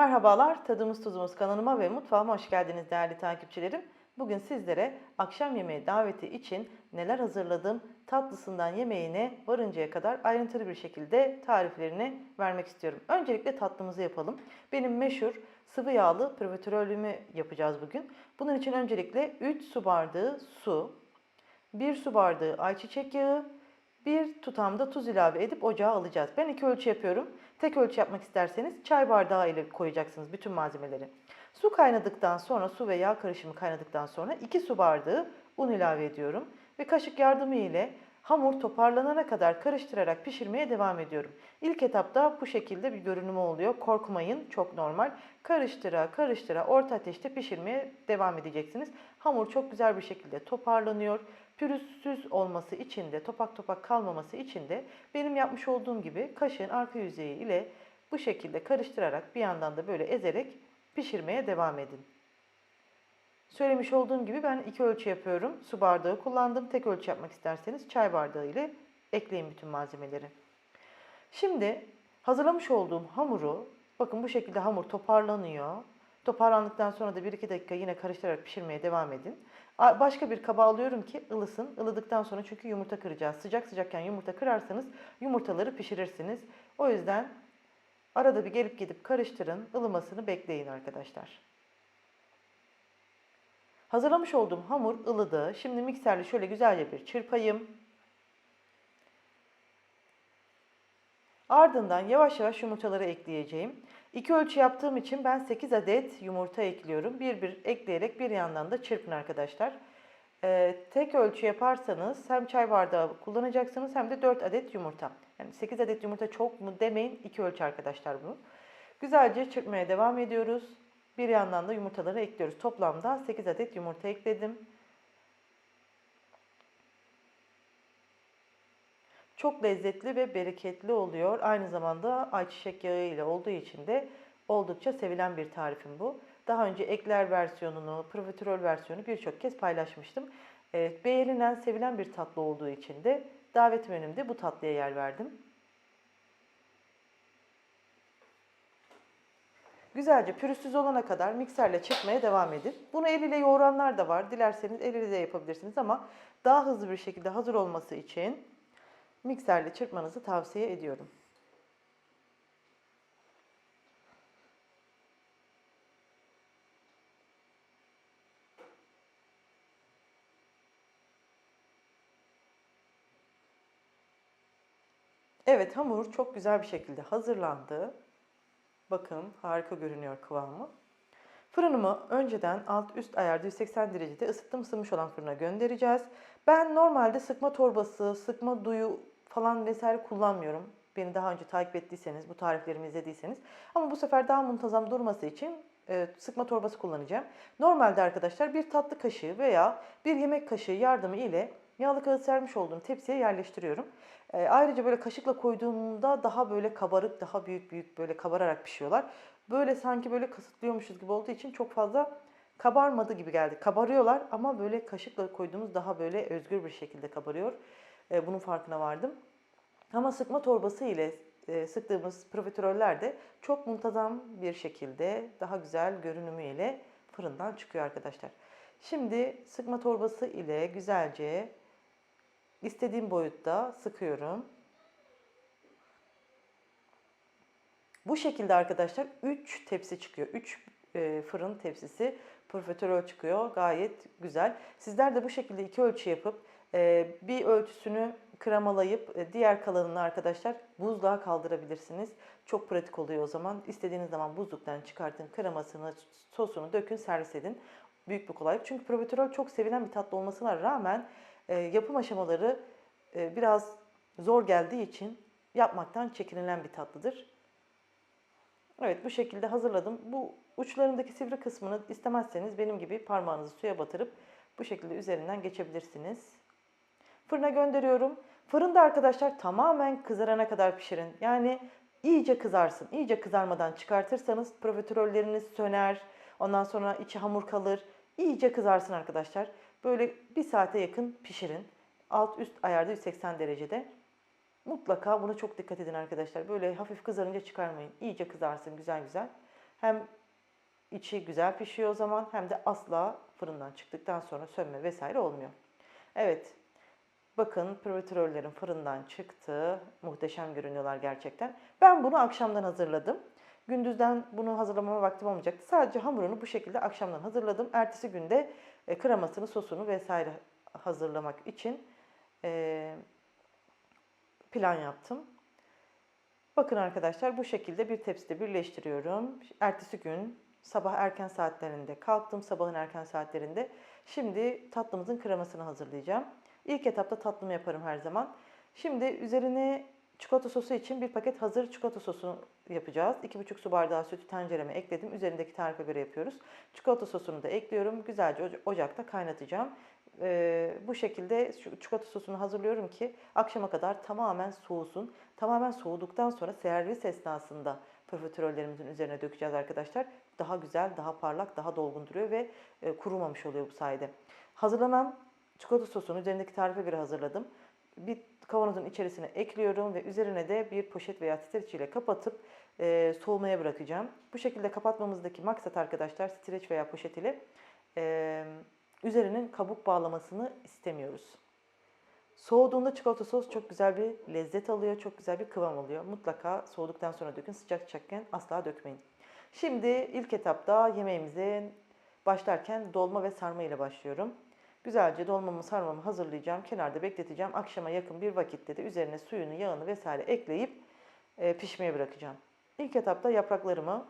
Merhabalar, Tadımız Tuzumuz kanalıma ve mutfağıma hoş geldiniz değerli takipçilerim. Bugün sizlere akşam yemeği daveti için neler hazırladım, tatlısından yemeğine varıncaya kadar ayrıntılı bir şekilde tariflerini vermek istiyorum. Öncelikle tatlımızı yapalım. Benim meşhur sıvı yağlı profiterolümü yapacağız bugün. Bunun için öncelikle 3 su bardağı su, 1 su bardağı ayçiçek yağı, bir tutamda tuz ilave edip ocağa alacağız. Ben iki ölçü yapıyorum. Tek ölçü yapmak isterseniz çay bardağı ile koyacaksınız bütün malzemeleri. Su kaynadıktan sonra su ve yağ karışımı kaynadıktan sonra 2 su bardağı un ilave ediyorum. Ve kaşık yardımı ile hamur toparlanana kadar karıştırarak pişirmeye devam ediyorum. İlk etapta bu şekilde bir görünümü oluyor. Korkmayın çok normal. Karıştıra karıştıra orta ateşte pişirmeye devam edeceksiniz. Hamur çok güzel bir şekilde toparlanıyor. Pürüzsüz olması için de topak topak kalmaması için de benim yapmış olduğum gibi kaşığın arka yüzeyi ile bu şekilde karıştırarak bir yandan da böyle ezerek pişirmeye devam edin. Söylemiş olduğum gibi ben iki ölçü yapıyorum. Su bardağı kullandım. Tek ölçü yapmak isterseniz çay bardağı ile ekleyin bütün malzemeleri. Şimdi hazırlamış olduğum hamuru bakın bu şekilde hamur toparlanıyor. Toparlandıktan sonra da 1-2 dakika yine karıştırarak pişirmeye devam edin. Başka bir kaba alıyorum ki ılısın. Ilıdıktan sonra çünkü yumurta kıracağız. Sıcak sıcakken yumurta kırarsanız yumurtaları pişirirsiniz. O yüzden arada bir gelip gidip karıştırın. ılımasını bekleyin arkadaşlar. Hazırlamış olduğum hamur ılıdı. Şimdi mikserle şöyle güzelce bir çırpayım. Ardından yavaş yavaş yumurtaları ekleyeceğim. İki ölçü yaptığım için ben 8 adet yumurta ekliyorum. Bir bir ekleyerek bir yandan da çırpın arkadaşlar. Ee, tek ölçü yaparsanız hem çay bardağı kullanacaksınız hem de 4 adet yumurta. Yani 8 adet yumurta çok mu demeyin. iki ölçü arkadaşlar bu. Güzelce çırpmaya devam ediyoruz. Bir yandan da yumurtaları ekliyoruz. Toplamda 8 adet yumurta ekledim. Çok lezzetli ve bereketli oluyor. Aynı zamanda ayçiçek yağı ile olduğu için de oldukça sevilen bir tarifim bu. Daha önce ekler versiyonunu, profiterol versiyonu birçok kez paylaşmıştım. Evet, beğenilen, sevilen bir tatlı olduğu için de davet menümde bu tatlıya yer verdim. Güzelce pürüzsüz olana kadar mikserle çırpmaya devam edin. Bunu el ile yoğuranlar da var. Dilerseniz el ile de yapabilirsiniz ama daha hızlı bir şekilde hazır olması için mikserle çırpmanızı tavsiye ediyorum. Evet hamur çok güzel bir şekilde hazırlandı. Bakın harika görünüyor kıvamı. Fırınımı önceden alt üst ayarda 180 derecede ısıttım ısınmış olan fırına göndereceğiz. Ben normalde sıkma torbası, sıkma duyu falan vesaire kullanmıyorum. Beni daha önce takip ettiyseniz, bu tariflerimi izlediyseniz. Ama bu sefer daha muntazam durması için e, sıkma torbası kullanacağım. Normalde arkadaşlar bir tatlı kaşığı veya bir yemek kaşığı yardımı ile yağlı kağıt sermiş olduğum tepsiye yerleştiriyorum. E, ayrıca böyle kaşıkla koyduğumda daha böyle kabarık, daha büyük büyük böyle kabararak pişiyorlar. Böyle sanki böyle kısıtlıyormuşuz gibi olduğu için çok fazla kabarmadı gibi geldi. Kabarıyorlar ama böyle kaşıkla koyduğumuz daha böyle özgür bir şekilde kabarıyor. E, bunun farkına vardım. Ama sıkma torbası ile e, sıktığımız profiteroller de çok muntazam bir şekilde daha güzel görünümü ile fırından çıkıyor arkadaşlar. Şimdi sıkma torbası ile güzelce istediğim boyutta sıkıyorum. Bu şekilde arkadaşlar 3 tepsi çıkıyor. 3 fırın tepsisi profiterol çıkıyor. Gayet güzel. Sizler de bu şekilde iki ölçü yapıp e, bir ölçüsünü kremalayıp e, diğer kalanını arkadaşlar buzluğa kaldırabilirsiniz. Çok pratik oluyor o zaman. İstediğiniz zaman buzluktan çıkartın, kremasını, sosunu dökün, servis edin. Büyük bir kolaylık. Çünkü profiterol çok sevilen bir tatlı olmasına rağmen e, yapım aşamaları e, biraz zor geldiği için yapmaktan çekinilen bir tatlıdır. Evet bu şekilde hazırladım. Bu uçlarındaki sivri kısmını istemezseniz benim gibi parmağınızı suya batırıp bu şekilde üzerinden geçebilirsiniz. Fırına gönderiyorum. Fırında arkadaşlar tamamen kızarana kadar pişirin. Yani iyice kızarsın. İyice kızarmadan çıkartırsanız profiterolleriniz söner. Ondan sonra içi hamur kalır. İyice kızarsın arkadaşlar. Böyle bir saate yakın pişirin. Alt üst ayarda 180 derecede. Mutlaka buna çok dikkat edin arkadaşlar. Böyle hafif kızarınca çıkarmayın. İyice kızarsın güzel güzel. Hem içi güzel pişiyor o zaman hem de asla fırından çıktıktan sonra sönme vesaire olmuyor. Evet. Bakın profiterollerim fırından çıktı. Muhteşem görünüyorlar gerçekten. Ben bunu akşamdan hazırladım. Gündüzden bunu hazırlamama vaktim olmayacaktı. Sadece hamurunu bu şekilde akşamdan hazırladım. Ertesi günde e, kremasını, sosunu vesaire hazırlamak için e, plan yaptım. Bakın arkadaşlar bu şekilde bir tepside birleştiriyorum. Ertesi gün sabah erken saatlerinde kalktım. Sabahın erken saatlerinde. Şimdi tatlımızın kremasını hazırlayacağım. İlk etapta tatlımı yaparım her zaman. Şimdi üzerine çikolata sosu için bir paket hazır çikolata sosu yapacağız. 2,5 su bardağı sütü tencereme ekledim. Üzerindeki tarife göre yapıyoruz. Çikolata sosunu da ekliyorum. Güzelce oca- ocakta kaynatacağım. Ee, bu şekilde çikolata sosunu hazırlıyorum ki akşama kadar tamamen soğusun. Tamamen soğuduktan sonra servis esnasında profiterollerimizin üzerine dökeceğiz arkadaşlar. Daha güzel, daha parlak, daha dolgun duruyor ve e, kurumamış oluyor bu sayede. Hazırlanan çikolata sosunu üzerindeki tarife göre hazırladım. Bir kavanozun içerisine ekliyorum ve üzerine de bir poşet veya streç ile kapatıp e, soğumaya bırakacağım. Bu şekilde kapatmamızdaki maksat arkadaşlar streç veya poşet ile e, üzerinin kabuk bağlamasını istemiyoruz. Soğuduğunda çikolata sos çok güzel bir lezzet alıyor, çok güzel bir kıvam alıyor. Mutlaka soğuduktan sonra dökün, sıcak sıcakken asla dökmeyin. Şimdi ilk etapta yemeğimize başlarken dolma ve sarma ile başlıyorum. Güzelce dolmamı sarmamı hazırlayacağım. Kenarda bekleteceğim. Akşama yakın bir vakitte de üzerine suyunu, yağını vesaire ekleyip e, pişmeye bırakacağım. İlk etapta yapraklarımı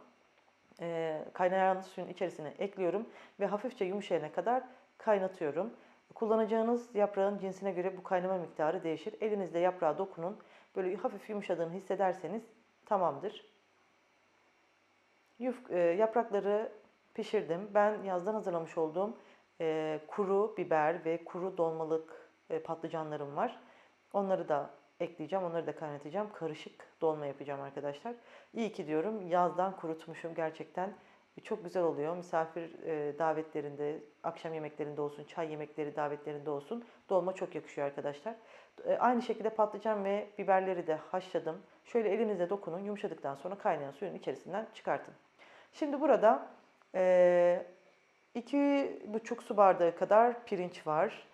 e, kaynayan suyun içerisine ekliyorum ve hafifçe yumuşayana kadar kaynatıyorum. Kullanacağınız yaprağın cinsine göre bu kaynama miktarı değişir. Elinizde yaprağa dokunun. Böyle hafif yumuşadığını hissederseniz tamamdır. Yuf, e, yaprakları pişirdim. Ben yazdan hazırlamış olduğum e, kuru biber ve kuru dolmalık e, patlıcanlarım var. Onları da ekleyeceğim. Onları da kaynatacağım. Karışık dolma yapacağım arkadaşlar. İyi ki diyorum yazdan kurutmuşum gerçekten. Çok güzel oluyor. Misafir e, davetlerinde, akşam yemeklerinde olsun, çay yemekleri davetlerinde olsun. Dolma çok yakışıyor arkadaşlar. E, aynı şekilde patlıcan ve biberleri de haşladım. Şöyle elinizle dokunun. Yumuşadıktan sonra kaynayan suyun içerisinden çıkartın. Şimdi burada e, iki buçuk su bardağı kadar pirinç var.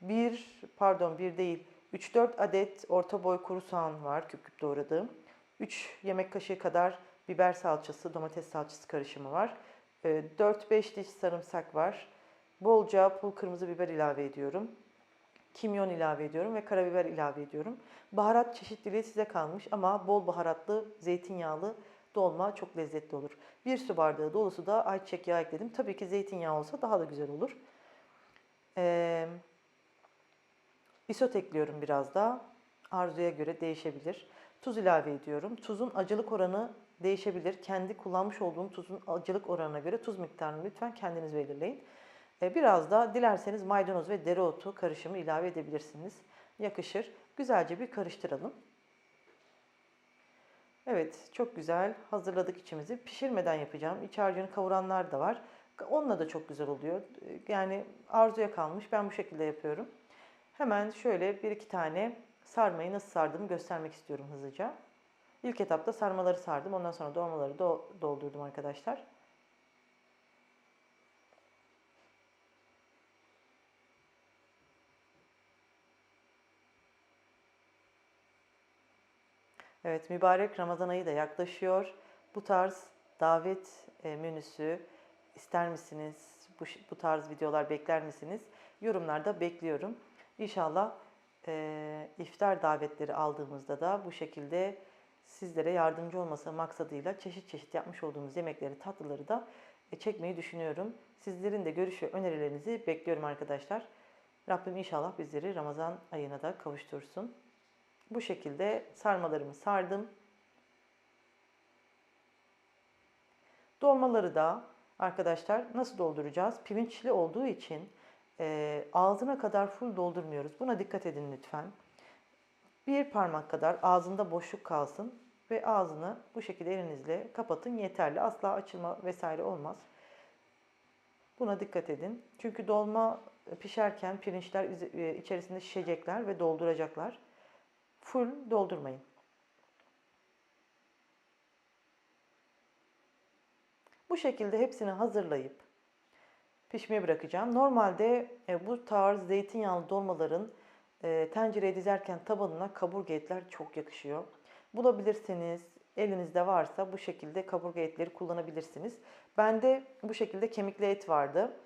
Bir, pardon bir değil, 3-4 adet orta boy kuru soğan var küp küp doğradığım. 3 yemek kaşığı kadar biber salçası, domates salçası karışımı var. E, 4-5 diş sarımsak var. Bolca pul kırmızı biber ilave ediyorum. Kimyon ilave ediyorum ve karabiber ilave ediyorum. Baharat çeşitliliği size kalmış ama bol baharatlı, zeytinyağlı dolma çok lezzetli olur. Bir su bardağı dolusu da ayçiçek yağı ekledim. Tabii ki zeytinyağı olsa daha da güzel olur. Ee, isot ekliyorum biraz da. Arzuya göre değişebilir. Tuz ilave ediyorum. Tuzun acılık oranı değişebilir. Kendi kullanmış olduğum tuzun acılık oranına göre tuz miktarını lütfen kendiniz belirleyin. Ee, biraz da dilerseniz maydanoz ve dereotu karışımı ilave edebilirsiniz. Yakışır. Güzelce bir karıştıralım. Evet, çok güzel hazırladık içimizi. Pişirmeden yapacağım. İç harcını kavuranlar da var. Onunla da çok güzel oluyor. Yani arzuya kalmış. Ben bu şekilde yapıyorum. Hemen şöyle bir iki tane sarmayı nasıl sardığımı göstermek istiyorum hızlıca. İlk etapta sarmaları sardım. Ondan sonra dolmaları do doldurdum arkadaşlar. Evet, mübarek Ramazan ayı da yaklaşıyor. Bu tarz davet e, menüsü ister misiniz? Bu, bu tarz videolar bekler misiniz? Yorumlarda bekliyorum. İnşallah e, iftar davetleri aldığımızda da bu şekilde sizlere yardımcı olması maksadıyla çeşit çeşit yapmış olduğumuz yemekleri, tatlıları da e, çekmeyi düşünüyorum. Sizlerin de görüş ve önerilerinizi bekliyorum arkadaşlar. Rabbim inşallah bizleri Ramazan ayına da kavuştursun. Bu şekilde sarmalarımı sardım. Dolmaları da arkadaşlar nasıl dolduracağız? Pirinçli olduğu için e, ağzına kadar full doldurmuyoruz. Buna dikkat edin lütfen. Bir parmak kadar ağzında boşluk kalsın ve ağzını bu şekilde elinizle kapatın yeterli. Asla açılma vesaire olmaz. Buna dikkat edin. Çünkü dolma pişerken pirinçler üze- içerisinde şişecekler ve dolduracaklar. Full doldurmayın. Bu şekilde hepsini hazırlayıp pişmeye bırakacağım. Normalde e, bu tarz zeytinyağlı dolmaların e, tencereye dizerken tabanına kaburga etler çok yakışıyor. Bulabilirseniz, elinizde varsa bu şekilde kaburga etleri kullanabilirsiniz. Bende bu şekilde kemikli et vardı.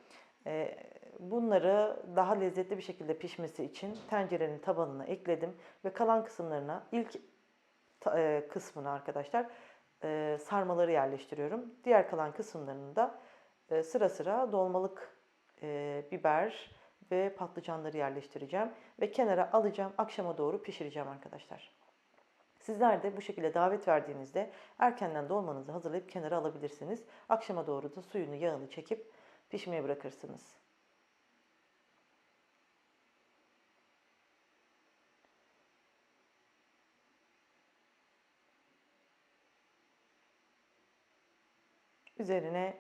E, bunları daha lezzetli bir şekilde pişmesi için tencerenin tabanına ekledim ve kalan kısımlarına ilk e, kısmına arkadaşlar e, sarmaları yerleştiriyorum. Diğer kalan kısımlarını da e, sıra sıra dolmalık biber ve patlıcanları yerleştireceğim ve kenara alacağım. Akşama doğru pişireceğim arkadaşlar. Sizler de bu şekilde davet verdiğinizde erkenden dolmanızı hazırlayıp kenara alabilirsiniz. Akşama doğru da suyunu yağını çekip pişmeye bırakırsınız. Üzerine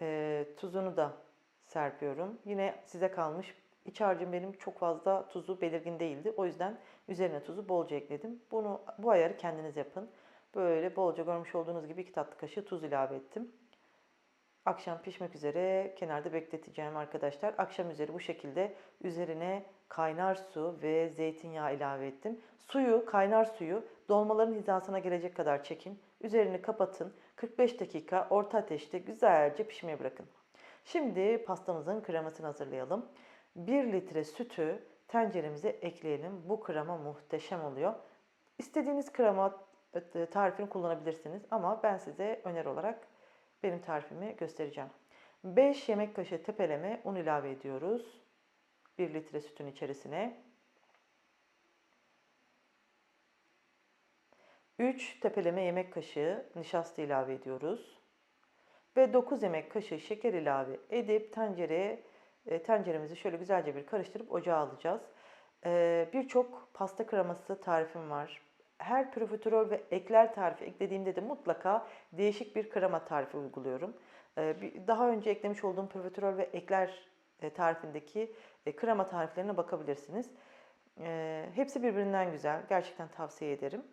e, tuzunu da serpiyorum. Yine size kalmış. İç harcım benim çok fazla tuzu belirgin değildi. O yüzden üzerine tuzu bolca ekledim. Bunu bu ayarı kendiniz yapın. Böyle bolca görmüş olduğunuz gibi iki tatlı kaşığı tuz ilave ettim. Akşam pişmek üzere kenarda bekleteceğim arkadaşlar. Akşam üzeri bu şekilde üzerine kaynar su ve zeytinyağı ilave ettim. Suyu, kaynar suyu dolmaların hizasına gelecek kadar çekin. Üzerini kapatın. 45 dakika orta ateşte güzelce pişmeye bırakın. Şimdi pastamızın kremasını hazırlayalım. 1 litre sütü tenceremize ekleyelim. Bu krema muhteşem oluyor. İstediğiniz krema e, tarifini kullanabilirsiniz ama ben size öneri olarak benim tarifimi göstereceğim. 5 yemek kaşığı tepeleme un ilave ediyoruz. 1 litre sütün içerisine. 3 tepeleme yemek kaşığı nişasta ilave ediyoruz. Ve 9 yemek kaşığı şeker ilave edip tencereye tenceremizi şöyle güzelce bir karıştırıp ocağa alacağız. E, Birçok pasta kreması tarifim var. Her profiterol ve ekler tarifi eklediğimde de mutlaka değişik bir krema tarifi uyguluyorum. E, Daha önce eklemiş olduğum profiterol ve ekler e, tarifindeki krema tariflerine bakabilirsiniz. Hepsi birbirinden güzel. Gerçekten tavsiye ederim.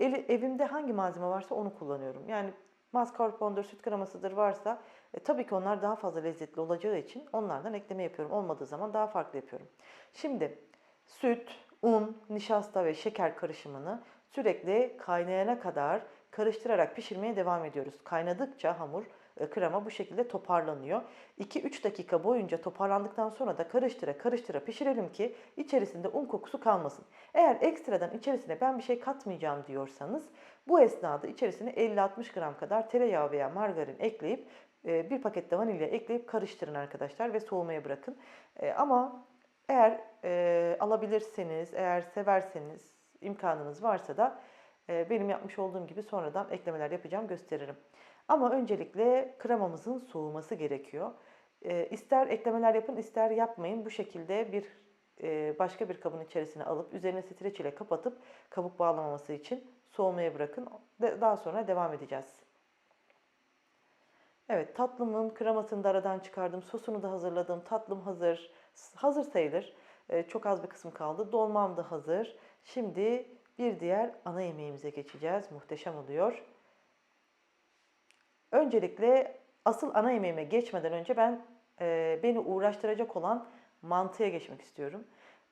Eli- evimde hangi malzeme varsa onu kullanıyorum. Yani mascarpone'dur, süt kremasıdır varsa e, tabii ki onlar daha fazla lezzetli olacağı için onlardan ekleme yapıyorum. Olmadığı zaman daha farklı yapıyorum. Şimdi süt, un, nişasta ve şeker karışımını sürekli kaynayana kadar karıştırarak pişirmeye devam ediyoruz. Kaynadıkça hamur krema bu şekilde toparlanıyor. 2-3 dakika boyunca toparlandıktan sonra da karıştıra karıştıra pişirelim ki içerisinde un kokusu kalmasın. Eğer ekstradan içerisine ben bir şey katmayacağım diyorsanız bu esnada içerisine 50-60 gram kadar tereyağı veya margarin ekleyip e, bir paket de vanilya ekleyip karıştırın arkadaşlar ve soğumaya bırakın. E, Ama eğer e, alabilirseniz, eğer severseniz, imkanınız varsa da e, benim yapmış olduğum gibi sonradan eklemeler yapacağım, gösteririm. Ama öncelikle kremamızın soğuması gerekiyor. E, ister eklemeler yapın, ister yapmayın. Bu şekilde bir e, başka bir kabın içerisine alıp üzerine streç ile kapatıp kabuk bağlamaması için soğumaya bırakın. Daha sonra devam edeceğiz. Evet, tatlımın kremasını da aradan çıkardım. Sosunu da hazırladım. Tatlım hazır. Hazır sayılır. Ee, çok az bir kısım kaldı. Dolmam da hazır. Şimdi bir diğer ana yemeğimize geçeceğiz. Muhteşem oluyor. Öncelikle asıl ana yemeğime geçmeden önce ben e, beni uğraştıracak olan mantıya geçmek istiyorum.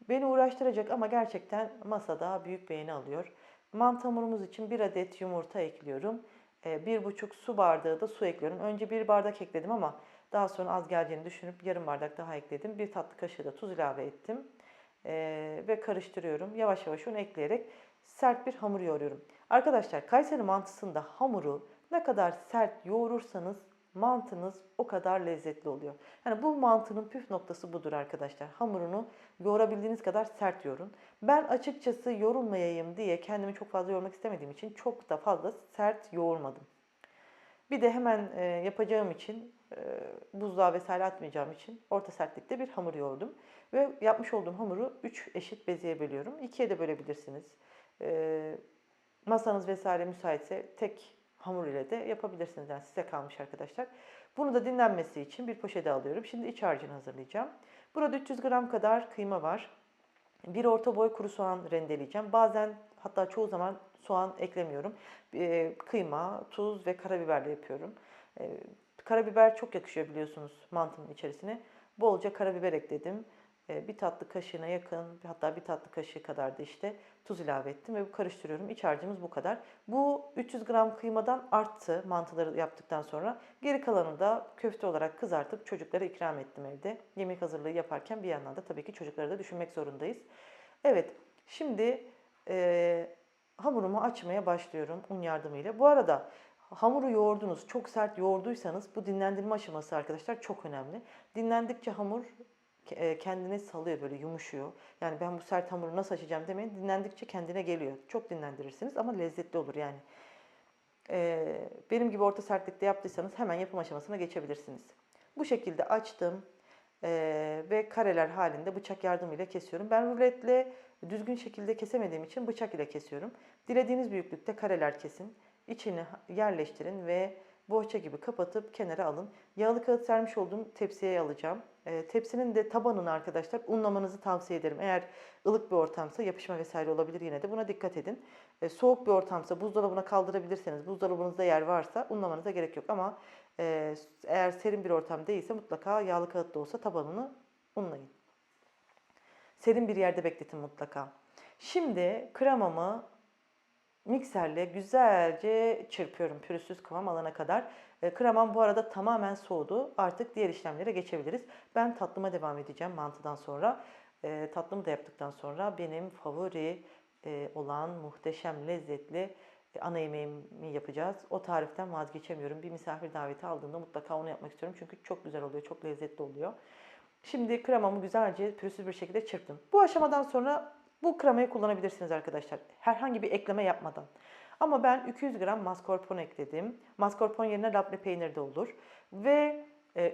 Beni uğraştıracak ama gerçekten masada büyük beğeni alıyor. Mantı hamurumuz için bir adet yumurta ekliyorum. E, bir buçuk su bardağı da su ekliyorum. Önce bir bardak ekledim ama daha sonra az geleceğini düşünüp yarım bardak daha ekledim. Bir tatlı kaşığı da tuz ilave ettim. E, ve karıştırıyorum. Yavaş yavaş onu ekleyerek sert bir hamur yoğuruyorum. Arkadaşlar Kayseri mantısında hamuru ne kadar sert yoğurursanız mantınız o kadar lezzetli oluyor. Yani bu mantının püf noktası budur arkadaşlar. Hamurunu yoğurabildiğiniz kadar sert yoğurun. Ben açıkçası yorulmayayım diye kendimi çok fazla yormak istemediğim için çok da fazla sert yoğurmadım. Bir de hemen e, yapacağım için e, buzluğa vesaire atmayacağım için orta sertlikte bir hamur yoğurdum. Ve yapmış olduğum hamuru 3 eşit bezeye bölüyorum. 2'ye de bölebilirsiniz. E, masanız vesaire müsaitse tek hamur ile de yapabilirsiniz. Yani size kalmış arkadaşlar. Bunu da dinlenmesi için bir poşete alıyorum. Şimdi iç harcını hazırlayacağım. Burada 300 gram kadar kıyma var. Bir orta boy kuru soğan rendeleyeceğim. Bazen hatta çoğu zaman soğan eklemiyorum. Ee, kıyma, tuz ve karabiberle yapıyorum. E, karabiber çok yakışıyor biliyorsunuz mantının içerisine. Bolca karabiber ekledim. E, bir tatlı kaşığına yakın hatta bir tatlı kaşığı kadar da işte tuz ilave ettim ve bu karıştırıyorum. İç harcımız bu kadar. Bu 300 gram kıymadan arttı mantıları yaptıktan sonra. Geri kalanını da köfte olarak kızartıp çocuklara ikram ettim evde. Yemek hazırlığı yaparken bir yandan da tabii ki çocukları da düşünmek zorundayız. Evet şimdi e, hamurumu açmaya başlıyorum un yardımıyla. Bu arada hamuru yoğurdunuz, çok sert yoğurduysanız bu dinlendirme aşaması arkadaşlar çok önemli. Dinlendikçe hamur e, kendine salıyor böyle yumuşuyor. Yani ben bu sert hamuru nasıl açacağım demeyin. Dinlendikçe kendine geliyor. Çok dinlendirirsiniz ama lezzetli olur yani. Ee, benim gibi orta sertlikte yaptıysanız hemen yapım aşamasına geçebilirsiniz. Bu şekilde açtım ee, ve kareler halinde bıçak yardımıyla kesiyorum. Ben ruletle düzgün şekilde kesemediğim için bıçak ile kesiyorum. Dilediğiniz büyüklükte kareler kesin. İçini yerleştirin ve bohça gibi kapatıp kenara alın. Yağlı kağıt sermiş olduğum tepsiye alacağım. E, tepsinin de tabanını arkadaşlar unlamanızı tavsiye ederim. Eğer ılık bir ortamsa yapışma vesaire olabilir yine de buna dikkat edin. E, soğuk bir ortamsa buzdolabına kaldırabilirseniz, buzdolabınızda yer varsa unlamanıza gerek yok. Ama e, eğer serin bir ortam değilse mutlaka yağlı kağıt da olsa tabanını unlayın. Serin bir yerde bekletin mutlaka. Şimdi kremamı mikserle güzelce çırpıyorum pürüzsüz kıvam alana kadar. E, kremam bu arada tamamen soğudu. Artık diğer işlemlere geçebiliriz. Ben tatlıma devam edeceğim mantıdan sonra. E, tatlımı da yaptıktan sonra benim favori e, olan muhteşem lezzetli ana yemeğimi yapacağız. O tariften vazgeçemiyorum. Bir misafir daveti aldığımda mutlaka onu yapmak istiyorum. Çünkü çok güzel oluyor, çok lezzetli oluyor. Şimdi kremamı güzelce pürüzsüz bir şekilde çırptım. Bu aşamadan sonra bu kremayı kullanabilirsiniz arkadaşlar. Herhangi bir ekleme yapmadan. Ama ben 200 gram mascarpone ekledim. Mascarpone yerine labne peynir de olur. Ve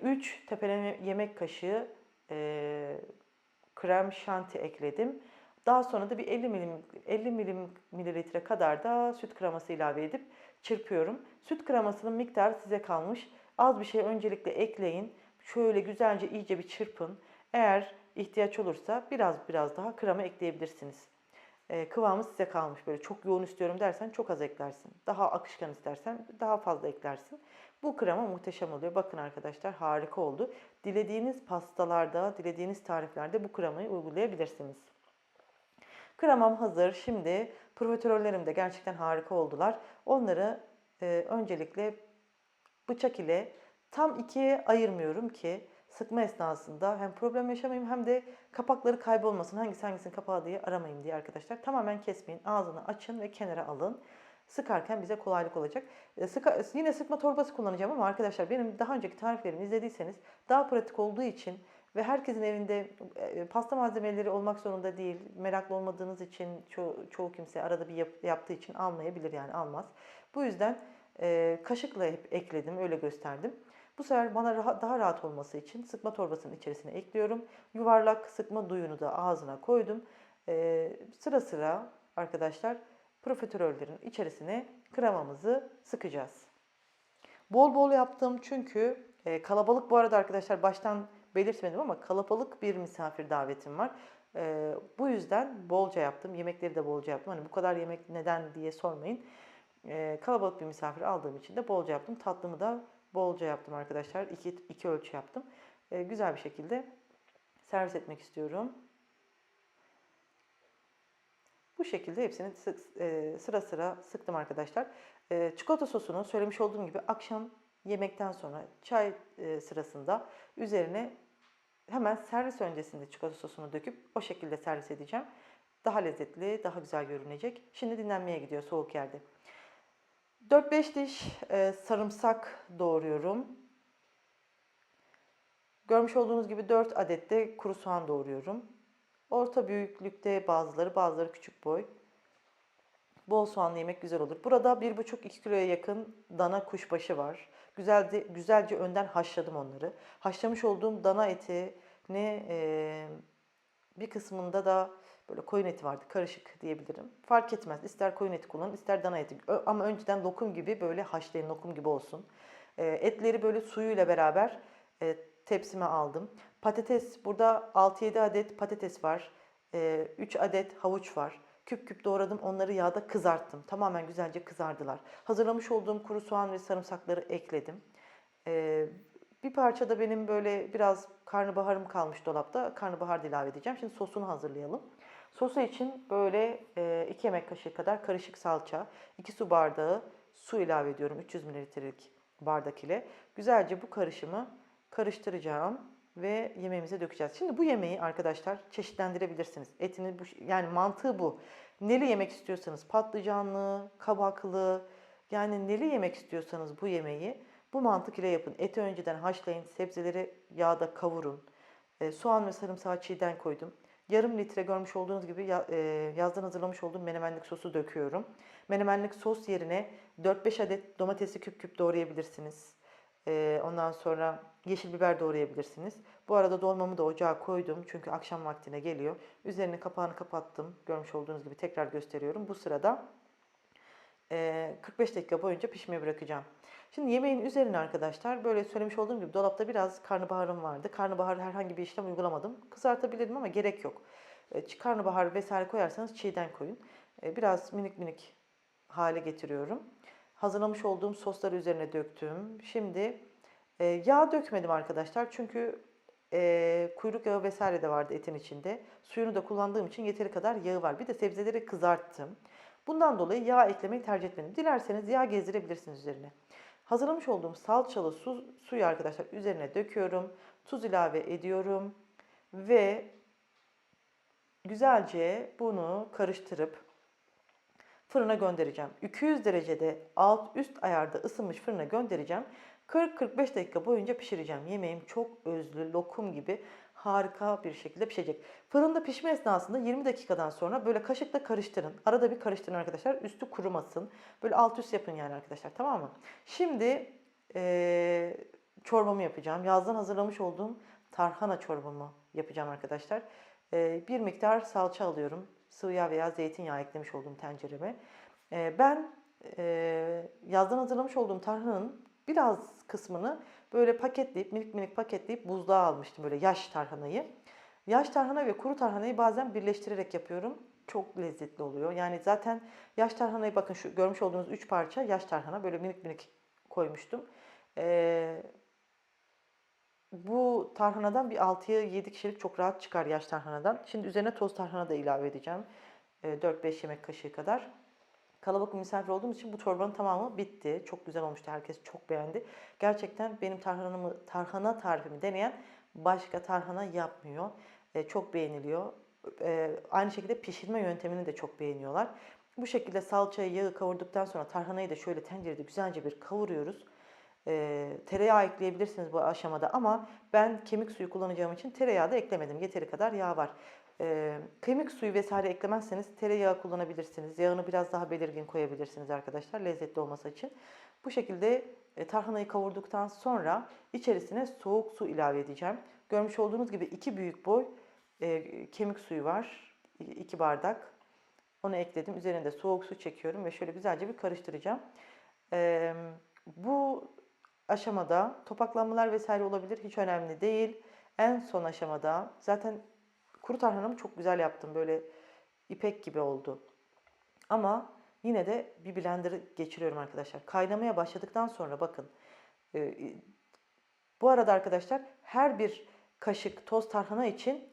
3 e, tepeleme yemek kaşığı e, krem şanti ekledim. Daha sonra da bir 50 milim 50 milim mililitre kadar da süt kreması ilave edip çırpıyorum. Süt kremasının miktarı size kalmış. Az bir şey öncelikle ekleyin. Şöyle güzelce iyice bir çırpın. Eğer ihtiyaç olursa biraz biraz daha krema ekleyebilirsiniz. E, kıvamı size kalmış. Böyle çok yoğun istiyorum dersen çok az eklersin. Daha akışkan istersen daha fazla eklersin. Bu krema muhteşem oluyor. Bakın arkadaşlar harika oldu. Dilediğiniz pastalarda, dilediğiniz tariflerde bu kremayı uygulayabilirsiniz. Kremam hazır. Şimdi profiterollerim de gerçekten harika oldular. Onları e, öncelikle bıçak ile tam ikiye ayırmıyorum ki sıkma esnasında hem problem yaşamayayım hem de kapakları kaybolmasın. Hangisi hangisinin kapağı diye aramayayım diye arkadaşlar. Tamamen kesmeyin. Ağzını açın ve kenara alın. Sıkarken bize kolaylık olacak. E, yine sıkma torbası kullanacağım ama arkadaşlar benim daha önceki tariflerimi izlediyseniz daha pratik olduğu için ve herkesin evinde e, pasta malzemeleri olmak zorunda değil. Meraklı olmadığınız için ço çoğu kimse arada bir yap yaptığı için almayabilir yani almaz. Bu yüzden e, kaşıkla hep ekledim öyle gösterdim. Bu sefer bana daha rahat olması için sıkma torbasının içerisine ekliyorum. Yuvarlak sıkma duyunu da ağzına koydum. Ee, sıra sıra arkadaşlar profiterollerin içerisine kremamızı sıkacağız. Bol bol yaptım çünkü e, kalabalık bu arada arkadaşlar baştan belirtmedim ama kalabalık bir misafir davetim var. E, bu yüzden bolca yaptım. Yemekleri de bolca yaptım. Hani bu kadar yemek neden diye sormayın. E, kalabalık bir misafir aldığım için de bolca yaptım. Tatlımı da bolca yaptım arkadaşlar. İki, iki ölçü yaptım. E, güzel bir şekilde servis etmek istiyorum. Bu şekilde hepsini sık, e, sıra sıra sıktım arkadaşlar. E, çikolata sosunu söylemiş olduğum gibi akşam yemekten sonra çay e, sırasında üzerine hemen servis öncesinde çikolata sosunu döküp o şekilde servis edeceğim. Daha lezzetli, daha güzel görünecek. Şimdi dinlenmeye gidiyor soğuk yerde. 4-5 diş e, sarımsak doğruyorum. Görmüş olduğunuz gibi 4 adet de kuru soğan doğruyorum. Orta büyüklükte bazıları, bazıları küçük boy. Bol soğanlı yemek güzel olur. Burada 1,5-2 kiloya yakın dana kuşbaşı var. Güzelce, güzelce önden haşladım onları. Haşlamış olduğum dana etini e, bir kısmında da Böyle koyun eti vardı karışık diyebilirim. Fark etmez. İster koyun eti kullanın ister dana eti. Ama önceden lokum gibi böyle haşlayın lokum gibi olsun. E, etleri böyle suyuyla beraber e, tepsime aldım. Patates burada 6-7 adet patates var. E, 3 adet havuç var. Küp küp doğradım onları yağda kızarttım. Tamamen güzelce kızardılar. Hazırlamış olduğum kuru soğan ve sarımsakları ekledim. Ee, bir parça da benim böyle biraz karnabaharım kalmış dolapta. Karnabahar da ilave edeceğim. Şimdi sosunu hazırlayalım. Sosu için böyle 2 yemek kaşığı kadar karışık salça, 2 su bardağı su ilave ediyorum 300 mililitrelik bardak ile. Güzelce bu karışımı karıştıracağım ve yemeğimize dökeceğiz. Şimdi bu yemeği arkadaşlar çeşitlendirebilirsiniz. Etini bu yani mantığı bu. Neli yemek istiyorsanız patlıcanlı, kabaklı yani neli yemek istiyorsanız bu yemeği bu mantık ile yapın. Eti önceden haşlayın, sebzeleri yağda kavurun. E, soğan ve sarımsağı çiğden koydum. Yarım litre görmüş olduğunuz gibi e, yazdan hazırlamış olduğum menemenlik sosu döküyorum. Menemenlik sos yerine 4-5 adet domatesi küp küp doğrayabilirsiniz. E, ondan sonra yeşil biber doğrayabilirsiniz. Bu arada dolmamı da ocağa koydum çünkü akşam vaktine geliyor. Üzerine kapağını kapattım. Görmüş olduğunuz gibi tekrar gösteriyorum. Bu sırada 45 dakika boyunca pişmeye bırakacağım. Şimdi yemeğin üzerine arkadaşlar böyle söylemiş olduğum gibi dolapta biraz karnabaharım vardı. Karnabahar herhangi bir işlem uygulamadım. Kızartabilirim ama gerek yok. Karnabahar vesaire koyarsanız çiğden koyun. Biraz minik minik hale getiriyorum. Hazırlamış olduğum sosları üzerine döktüm. Şimdi yağ dökmedim arkadaşlar çünkü kuyruk yağı vesaire de vardı etin içinde. Suyunu da kullandığım için yeteri kadar yağı var. Bir de sebzeleri kızarttım. Bundan dolayı yağ eklemeyi tercih etmedim. Dilerseniz yağ gezdirebilirsiniz üzerine. Hazırlamış olduğum salçalı su, suyu arkadaşlar üzerine döküyorum. Tuz ilave ediyorum. Ve güzelce bunu karıştırıp fırına göndereceğim. 200 derecede alt üst ayarda ısınmış fırına göndereceğim. 40-45 dakika boyunca pişireceğim. Yemeğim çok özlü, lokum gibi harika bir şekilde pişecek. Fırında pişme esnasında 20 dakikadan sonra böyle kaşıkla karıştırın. Arada bir karıştırın arkadaşlar. Üstü kurumasın. Böyle alt üst yapın yani arkadaşlar tamam mı? Şimdi ee, çorbamı yapacağım. Yazdan hazırlamış olduğum tarhana çorbamı yapacağım arkadaşlar. E, bir miktar salça alıyorum. Sıvı yağ veya zeytinyağı eklemiş olduğum tencereme. E, ben e, yazdan hazırlamış olduğum tarhananın biraz kısmını böyle paketleyip minik minik paketleyip buzluğa almıştım böyle yaş tarhanayı. Yaş tarhana ve kuru tarhanayı bazen birleştirerek yapıyorum. Çok lezzetli oluyor. Yani zaten yaş tarhanayı bakın şu görmüş olduğunuz 3 parça yaş tarhana böyle minik minik koymuştum. Ee, bu tarhanadan bir 6'ya 7 kişilik çok rahat çıkar yaş tarhanadan. Şimdi üzerine toz tarhana da ilave edeceğim. Ee, 4-5 yemek kaşığı kadar. Kalabalık misafir olduğum için bu çorbanın tamamı bitti. Çok güzel olmuştu. Herkes çok beğendi. Gerçekten benim tarhanamı, tarhana tarifimi deneyen başka tarhana yapmıyor. Ee, çok beğeniliyor. Ee, aynı şekilde pişirme yöntemini de çok beğeniyorlar. Bu şekilde salçayı, yağı kavurduktan sonra tarhanayı da şöyle tencerede güzelce bir kavuruyoruz. E, tereyağı ekleyebilirsiniz bu aşamada ama ben kemik suyu kullanacağım için tereyağı da eklemedim. Yeteri kadar yağ var. E, kemik suyu vesaire eklemezseniz tereyağı kullanabilirsiniz. Yağını biraz daha belirgin koyabilirsiniz arkadaşlar lezzetli olması için. Bu şekilde e, tarhanayı kavurduktan sonra içerisine soğuk su ilave edeceğim. Görmüş olduğunuz gibi iki büyük boy e, kemik suyu var. 2 bardak. Onu ekledim. Üzerinde soğuk su çekiyorum ve şöyle güzelce bir karıştıracağım. E, bu aşamada topaklanmalar vesaire olabilir. Hiç önemli değil. En son aşamada zaten kuru tarhanamı çok güzel yaptım. Böyle ipek gibi oldu. Ama yine de bir blender'ı geçiriyorum arkadaşlar. Kaynamaya başladıktan sonra bakın. E, bu arada arkadaşlar her bir kaşık toz tarhana için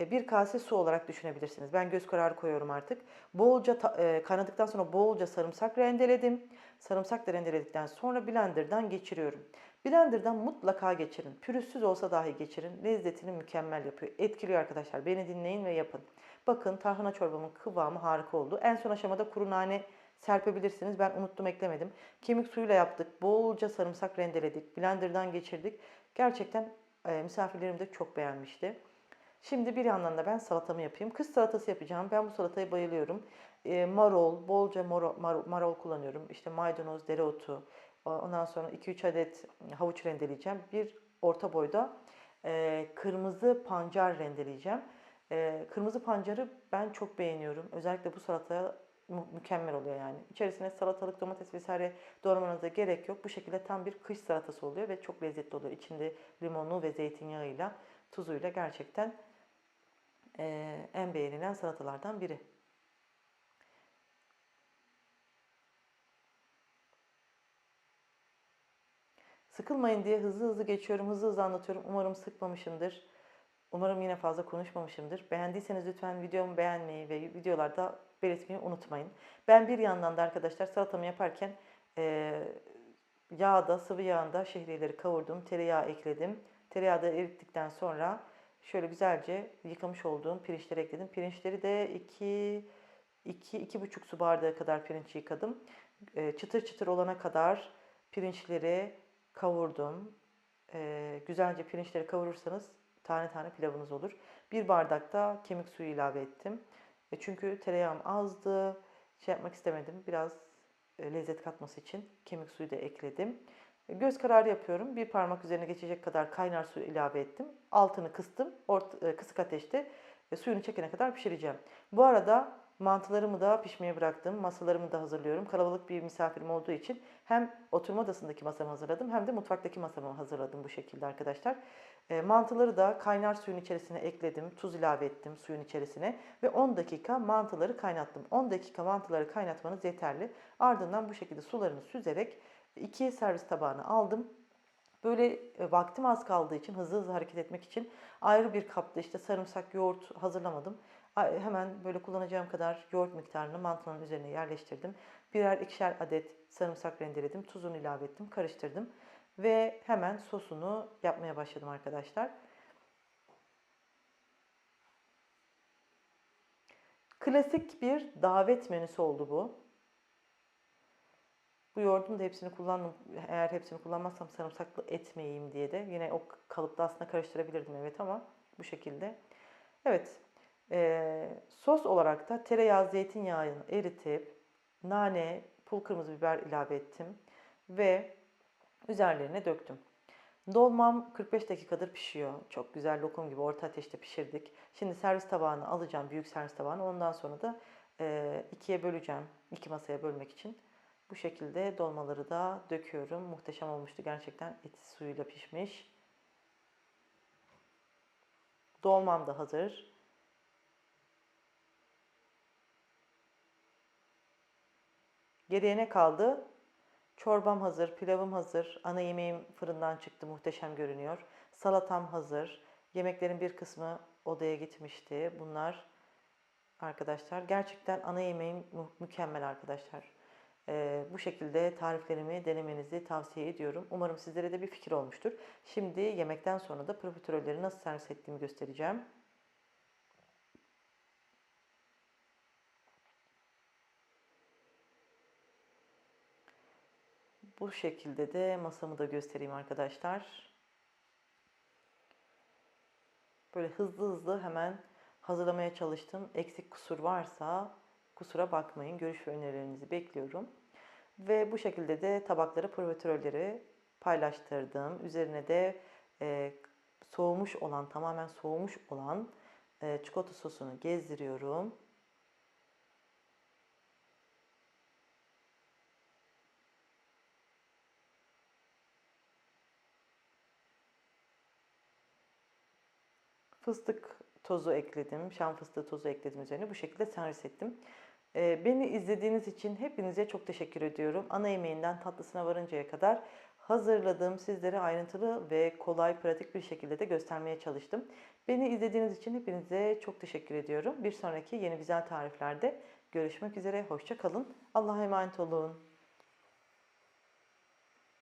e, bir kase su olarak düşünebilirsiniz. Ben göz kararı koyuyorum artık. Bolca e, kaynadıktan sonra bolca sarımsak rendeledim. Sarımsak da rendeledikten sonra blenderdan geçiriyorum. Blenderdan mutlaka geçirin. Pürüzsüz olsa dahi geçirin. Lezzetini mükemmel yapıyor. Etkiliyor arkadaşlar. Beni dinleyin ve yapın. Bakın tarhana çorbamın kıvamı harika oldu. En son aşamada kuru nane serpebilirsiniz. Ben unuttum eklemedim. Kemik suyuyla yaptık. Bolca sarımsak rendeledik. Blenderdan geçirdik. Gerçekten e, misafirlerim de çok beğenmişti. Şimdi bir yandan da ben salatamı yapayım. Kış salatası yapacağım. Ben bu salataya bayılıyorum. E, marol, bolca marol, marol, marol kullanıyorum. İşte maydanoz, dereotu. Ondan sonra 2-3 adet havuç rendeleyeceğim. Bir orta boyda kırmızı pancar rendeleyeceğim. Kırmızı pancarı ben çok beğeniyorum. Özellikle bu salataya mü- mükemmel oluyor yani. İçerisine salatalık, domates vesaire doğramanıza gerek yok. Bu şekilde tam bir kış salatası oluyor ve çok lezzetli oluyor. İçinde limonu ve zeytinyağıyla, tuzuyla gerçekten en beğenilen salatalardan biri. Sıkılmayın diye hızlı hızlı geçiyorum, hızlı hızlı anlatıyorum. Umarım sıkmamışımdır. Umarım yine fazla konuşmamışımdır. Beğendiyseniz lütfen videomu beğenmeyi ve videolarda belirtmeyi unutmayın. Ben bir yandan da arkadaşlar salatamı yaparken eee yağda, sıvı yağında şehriyeleri kavurdum. Tereyağı ekledim. Tereyağı da erittikten sonra şöyle güzelce yıkamış olduğum pirinçleri ekledim. Pirinçleri de 2 2 2,5 su bardağı kadar pirinç yıkadım. Eee, çıtır çıtır olana kadar pirinçleri kavurdum. Eee, güzelce pirinçleri kavurursanız tane tane pilavınız olur. Bir bardak da kemik suyu ilave ettim. E çünkü tereyağım azdı. Şey yapmak istemedim. Biraz e, lezzet katması için kemik suyu da ekledim. E, Göz kararı yapıyorum. Bir parmak üzerine geçecek kadar kaynar su ilave ettim. Altını kıstım. Ort- e, kısık ateşte e, suyunu çekene kadar pişireceğim. Bu arada mantılarımı da pişmeye bıraktım. Masalarımı da hazırlıyorum. Kalabalık bir misafirim olduğu için hem oturma odasındaki masamı hazırladım hem de mutfaktaki masamı hazırladım bu şekilde arkadaşlar. E, mantıları da kaynar suyun içerisine ekledim. Tuz ilave ettim suyun içerisine ve 10 dakika mantıları kaynattım. 10 dakika mantıları kaynatmanız yeterli. Ardından bu şekilde sularını süzerek iki servis tabağına aldım. Böyle e, vaktim az kaldığı için hızlı hızlı hareket etmek için ayrı bir kapta işte sarımsak, yoğurt hazırlamadım. Hemen böyle kullanacağım kadar yoğurt miktarını mantının üzerine yerleştirdim. Birer ikişer adet sarımsak rendeledim. Tuzunu ilave ettim, karıştırdım. Ve hemen sosunu yapmaya başladım arkadaşlar. Klasik bir davet menüsü oldu bu. Bu yoğurdun da hepsini kullandım. Eğer hepsini kullanmazsam sarımsaklı etmeyeyim diye de. Yine o kalıpta aslında karıştırabilirdim evet ama bu şekilde. Evet. Eee, sos olarak da tereyağı, zeytinyağını eritip nane, pul kırmızı biber ilave ettim. Ve üzerlerine döktüm. Dolmam 45 dakikadır pişiyor. Çok güzel lokum gibi orta ateşte pişirdik. Şimdi servis tabağına alacağım, büyük servis tabağına. Ondan sonra da eee, ikiye böleceğim, iki masaya bölmek için. Bu şekilde dolmaları da döküyorum. Muhteşem olmuştu gerçekten. Eti suyuyla pişmiş. Dolmam da hazır. Geriye ne kaldı? Çorbam hazır, pilavım hazır, ana yemeğim fırından çıktı, muhteşem görünüyor. Salatam hazır. Yemeklerin bir kısmı odaya gitmişti. Bunlar arkadaşlar gerçekten ana yemeğim mükemmel arkadaşlar. Ee, bu şekilde tariflerimi denemenizi tavsiye ediyorum. Umarım sizlere de bir fikir olmuştur. Şimdi yemekten sonra da profiterolleri nasıl servis ettiğimi göstereceğim. Bu şekilde de masamı da göstereyim arkadaşlar. Böyle hızlı hızlı hemen hazırlamaya çalıştım. Eksik kusur varsa kusura bakmayın. Görüş ve önerilerinizi bekliyorum. Ve bu şekilde de tabaklara profiterolleri paylaştırdım. Üzerine de e, soğumuş olan, tamamen soğumuş olan e, çikolata sosunu gezdiriyorum. Fıstık tozu ekledim. Şam fıstığı tozu ekledim üzerine. Bu şekilde servis ettim. Ee, beni izlediğiniz için hepinize çok teşekkür ediyorum. Ana yemeğinden tatlısına varıncaya kadar hazırladığım sizlere ayrıntılı ve kolay, pratik bir şekilde de göstermeye çalıştım. Beni izlediğiniz için hepinize çok teşekkür ediyorum. Bir sonraki yeni güzel tariflerde görüşmek üzere. Hoşça kalın. Allah'a emanet olun.